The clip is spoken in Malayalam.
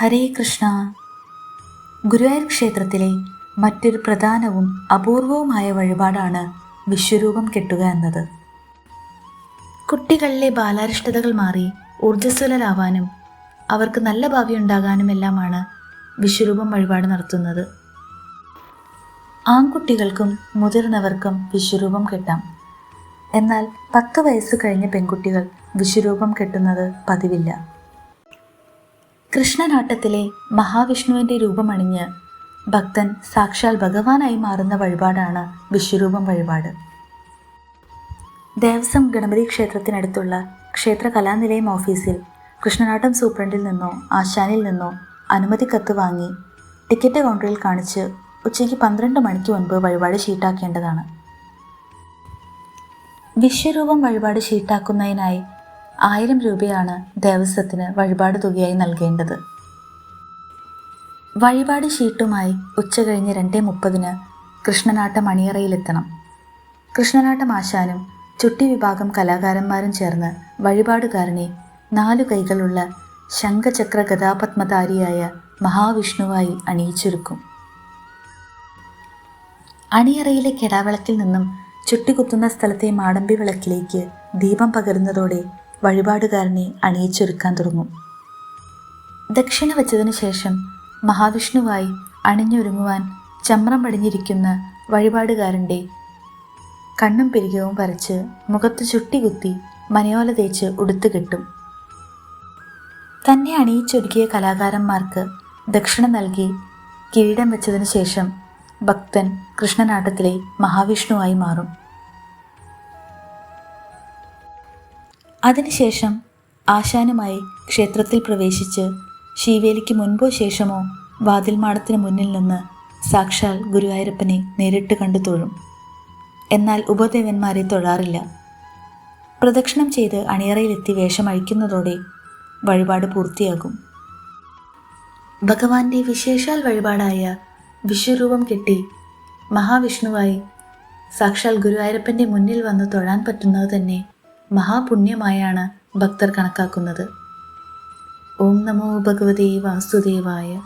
ഹരേ കൃഷ്ണ. ഗുരുവായൂർ ക്ഷേത്രത്തിലെ മറ്റൊരു പ്രധാനവും അപൂർവവുമായ വഴിപാടാണ് വിശ്വരൂപം കെട്ടുക എന്നത്. കുട്ടികളിലെ ബാലാരിഷ്ടതകൾ മാറി ഊർജസ്വലരാവാനും അവർക്ക് നല്ല ഭാവി ഉണ്ടാകാനുമെല്ലാമാണ് വിശ്വരൂപം വഴിപാട് നടത്തുന്നത്. ആൺകുട്ടികൾക്കും മുതിർന്നവർക്കും വിശ്വരൂപം കെട്ടാം. എന്നാൽ പത്ത് വയസ്സ് കഴിഞ്ഞ പെൺകുട്ടികൾ വിശ്വരൂപം കെട്ടുന്നത് പതിവില്ല. കൃഷ്ണനാട്ടത്തിലെ മഹാവിഷ്ണുവിന്റെ രൂപമണിഞ്ഞ് ഭക്തൻ സാക്ഷാൽ ഭഗവാനായി മാറുന്ന വഴിപാടാണ് വിശ്വരൂപം വഴിപാട്. ദേവസ്വം ഗണപതി ക്ഷേത്രത്തിനടുത്തുള്ള ക്ഷേത്ര കലാനിലയം ഓഫീസിൽ കൃഷ്ണനാട്ടം സൂപ്രണ്ടിൽ നിന്നോ ആശാനിൽ നിന്നോ അനുമതി കത്ത് വാങ്ങി ടിക്കറ്റ് കൗണ്ടറിൽ കാണിച്ച് ഉച്ചയ്ക്ക് പന്ത്രണ്ട് മണിക്ക് മുൻപ് വഴിപാട് ഷീട്ടാക്കേണ്ടതാണ്. വിശ്വരൂപം വഴിപാട് ഷീട്ടാക്കുന്നതിനായി ആയിരം രൂപയാണ് ദേവസ്വത്തിന് വഴിപാട് തുകയായി നൽകേണ്ടത്. വഴിപാട് ഷീട്ടുമായി ഉച്ച കഴിഞ്ഞ് രണ്ടേ മുപ്പതിന് കൃഷ്ണനാട്ട മണിയറയിലെത്തണം കൃഷ്ണനാട്ടം ആശാനും ചുട്ടി വിഭാഗം കലാകാരന്മാരും ചേർന്ന് വഴിപാടുകാരനെ നാലു കൈകളുള്ള ശംഖചക്ര ഗതാപത്മധാരിയായ മഹാവിഷ്ണുവായി അണിയിച്ചൊരുക്കും. അണിയറയിലെ കെടാവിളക്കിൽ നിന്നും ചുട്ടികുത്തുന്ന സ്ഥലത്തെ മാടമ്പി വിളക്കിലേക്ക് ദീപം പകരുന്നതോടെ വഴിപാടുകാരനെ അണിയിച്ചൊരുക്കാൻ തുടങ്ങും. ദക്ഷിണ വച്ചതിനു ശേഷം മഹാവിഷ്ണുവായി അണിഞ്ഞൊരുങ്ങുവാൻ ചമ്രം പടിഞ്ഞിരിക്കുന്ന വഴിപാടുകാരന്റെ കണ്ണും പെരുകവും വരച്ച് മുഖത്ത് ചുട്ടികുത്തി മനയോല തേച്ച് ഉടുത്തു കെട്ടും. തന്നെ അണിയിച്ചൊരുക്കിയ കലാകാരന്മാർക്ക് ദക്ഷിണ നൽകി കിരീടം വെച്ചതിനു ശേഷം ഭക്തൻ കൃഷ്ണനാട്ടത്തിലെ മഹാവിഷ്ണുവായി മാറും. അതിനുശേഷം ആശാനുമായി ക്ഷേത്രത്തിൽ പ്രവേശിച്ച് ശീവേലിക്ക് മുൻപോ ശേഷമോ വാതിൽമാടത്തിന് മുന്നിൽ നിന്ന് സാക്ഷാൽ ഗുരുവായൂരപ്പനെ നേരിട്ട് കണ്ടു തൊഴും. എന്നാൽ ഉപദേവന്മാരെ തൊഴാറില്ല. പ്രദക്ഷിണം ചെയ്ത് അണിയറയിലെത്തി വേഷമഴിക്കുന്നതോടെ വഴിപാട് പൂർത്തിയാകും. ഭഗവാന്റെ വിശേഷാൽ വഴിപാടായ വിശ്വരൂപം കിട്ടി മഹാവിഷ്ണുവായി സാക്ഷാൽ ഗുരുവായൂരപ്പന്റെ മുന്നിൽ വന്ന് തൊഴാൻ പറ്റുന്നത് തന്നെ മഹാപുണ്യമായാണ് ഭക്തർ കണക്കാക്കുന്നത്. ഓം നമോ ഭഗവതേ വാസുദേവായ